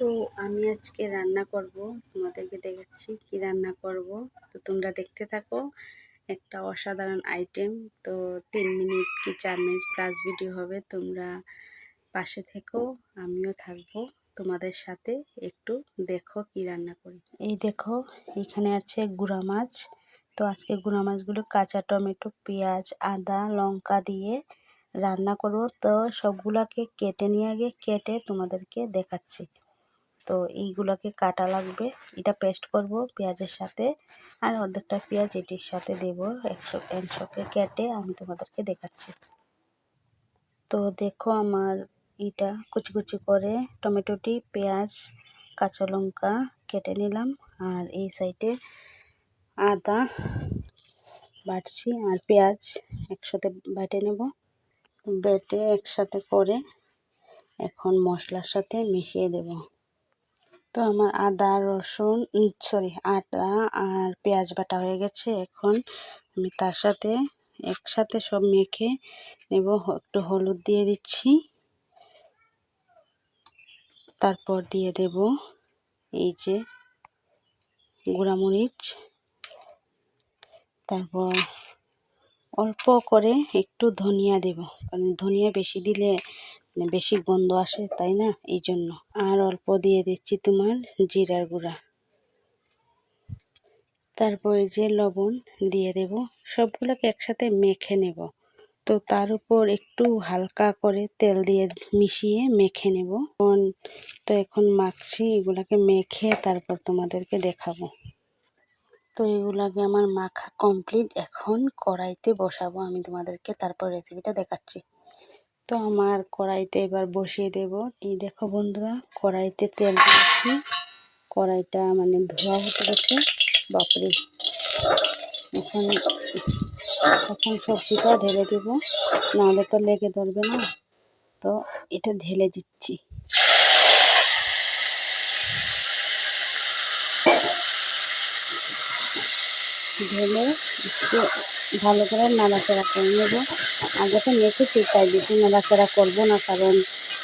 তো আমি আজকে রান্না করব। তোমাদেরকে দেখাচ্ছি কি রান্না করব। তো তোমরা দেখতে থাকো, একটা অসাধারণ আইটেম তো তিন মিনিট কি চার মিনিট প্লাস ভিডিও হবে, তোমরা পাশে থেকো, আমিও থাকব। তোমাদের সাথে একটু দেখো কি রান্না করি। এই দেখো, এখানে আছে গুঁড়া মাছ। তো আজকে গুঁড়া মাছগুলো কাঁচা টমেটো, পেঁয়াজ, আদা, লঙ্কা দিয়ে রান্না করব। তো সবগুলাকে কেটে নিয়ে আগে কেটে তোমাদেরকে দেখাচ্ছি। তো এইগুলোকে কাটা লাগবে। এটা পেস্ট করব পেঁয়াজের সাথে। আর অর্ধেকটা পেঁয়াজ এটির সাথে দেব। একশো, একশোকে কেটে আমি তোমাদেরকে দেখাচ্ছি। তো দেখো আমার এটা কুচি কুচি করে টমেটোটি পেঁয়াজ, কাঁচা লঙ্কা কেটে নিলাম। আর এই সাইডে আদা বাটছি আর পেঁয়াজ একসাথে বেটে নেব। বেটে একসাথে করে এখন মশলার সাথে মিশিয়ে দেব। তো আমার আদা, রসুন সরি আটা আর পেঁয়াজ বাটা হয়ে গেছে। এখন আমি তার সাথে একসাথে সব মেখে নেব। একটু হলুদ দিয়ে দিচ্ছি। তারপর দিয়ে দেব এই যে গুঁড়ামরিচ। তারপর অল্প করে একটু ধনিয়া দেব, কারণ ধনিয়া বেশি দিলে বেশি গন্ধ আসে, তাই না? এই জন্য আর অল্প দিয়ে দিচ্ছি তোমার জিরার গুঁড়া। তারপরে যে লবণ দিয়ে দেব। সবগুলোকে একসাথে মেখে নেব। তো তার উপর একটু হালকা করে তেল দিয়ে মিশিয়ে মেখে নেব। তো এখন মাখছি, এগুলাকে মেখে তারপর তোমাদেরকে দেখাবো। তো এগুলাকে আমার মাখা কমপ্লিট। এখন কড়াইতে বসাবো। আমি তোমাদেরকে তারপর রেসিপিটা দেখাচ্ছি। তো আমার কড়াইতে এবার বসিয়ে দেব। এই দেখো বন্ধুরা, কড়াইতে তেল দিয়েছি। কড়াইটা মানে ধোয়া হতে গেছে। বাপরে। এখন এখন সবজিটা ঢেলে দেব। নাহলে তো লেগে ধরবে না। তো এটা ঢেলে দিচ্ছি। ঢেলে একটু ভালো করে নাড়াচাড়া করে নেব। আগে তো মেখেছি, তাই বেশি নাড়াচাড়া করব না, কারণ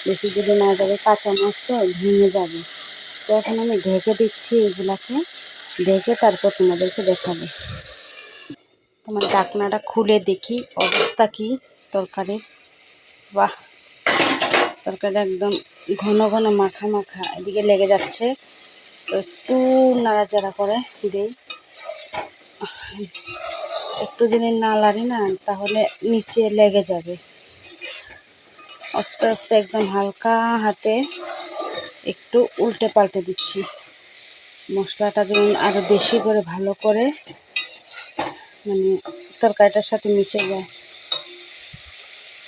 বেশি যদি না যাবে কাঁচা মাছ তো ভেঙে যাবে। তো এখন আমি ঢেকে দিচ্ছি এগুলাকে। ঢেকে তারপর তোমাদেরকে দেখাবো। তোমার ডাকনাটা খুলে দেখি, অবস্থা কি তরকারির বাহ! তরকারিটা একদম ঘন ঘন মাখা মাখা, এদিকে লেগে যাচ্ছে। তো একটু নাড়াচাড়া করে দিই। একটু যদি না লাড়ি না, তাহলে নিচে লেগে যাবে। আস্তে আস্তে একদম হালকা হাতে একটু উল্টে পাল্টে দিচ্ছি। মশলাটা যেমন আরও বেশি করে ভালো করে মানে তরকারিটার সাথে মিশে যায়।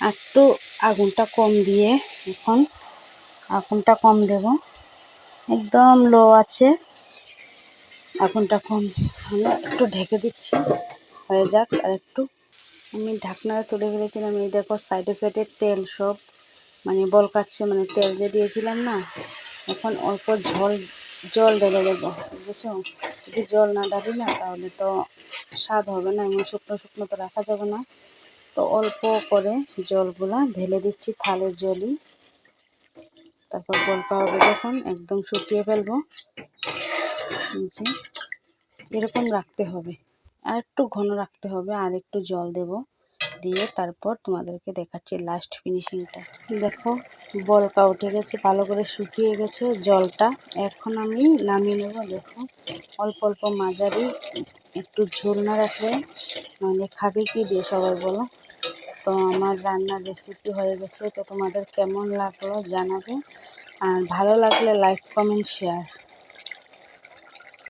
একটু আগুনটা কম দিয়ে এখন, আগুনটা কম দেব। একদম লো আছে। আগুনটা কম হলে একটু ঢেকে দিচ্ছি। হয়ে যাক, আর একটু আমি ঢাকনাটা তুলে ফেলেছিলাম। এই দেখো, সাইডে সাইডে তেল সব মানে বলকাচ্ছে মানে তেল যে দিয়েছিলাম না, এখন অল্প ঝোল, জল ঢেলে দেবো, বুঝছ? যদি জল না ডালি না, তাহলে তো স্বাদ হবে না, এমন শুকনো শুকনো তো রাখা যাবে না। তো অল্প করে জলগুলা ঢেলে দিচ্ছি থালের জলই। তারপর গল্প হবে যখন একদম শুকিয়ে ফেলব এরকম রাখতে হবে। আর একটু ঘন রাখতে হবে, আর একটু জল দেব। দিয়ে তারপর তোমাদেরকে দেখাচ্ছি লাস্ট ফিনিশিংটা দেখো, বলকা উঠে গেছে, ভালো করে শুকিয়ে গেছে জলটা। এখন আমি নামিয়ে নেব, দেখো। অল্প অল্প মাঝারি, একটু ঝোল না রাখলে মানে খাবে কি দিয়ে সবাই বলো? তো আমার রান্নার রেসিপি হয়ে গেছে। তো তোমাদের কেমন লাগল জানাবে। আর ভালো লাগলে লাইক কমেন্ট শেয়ার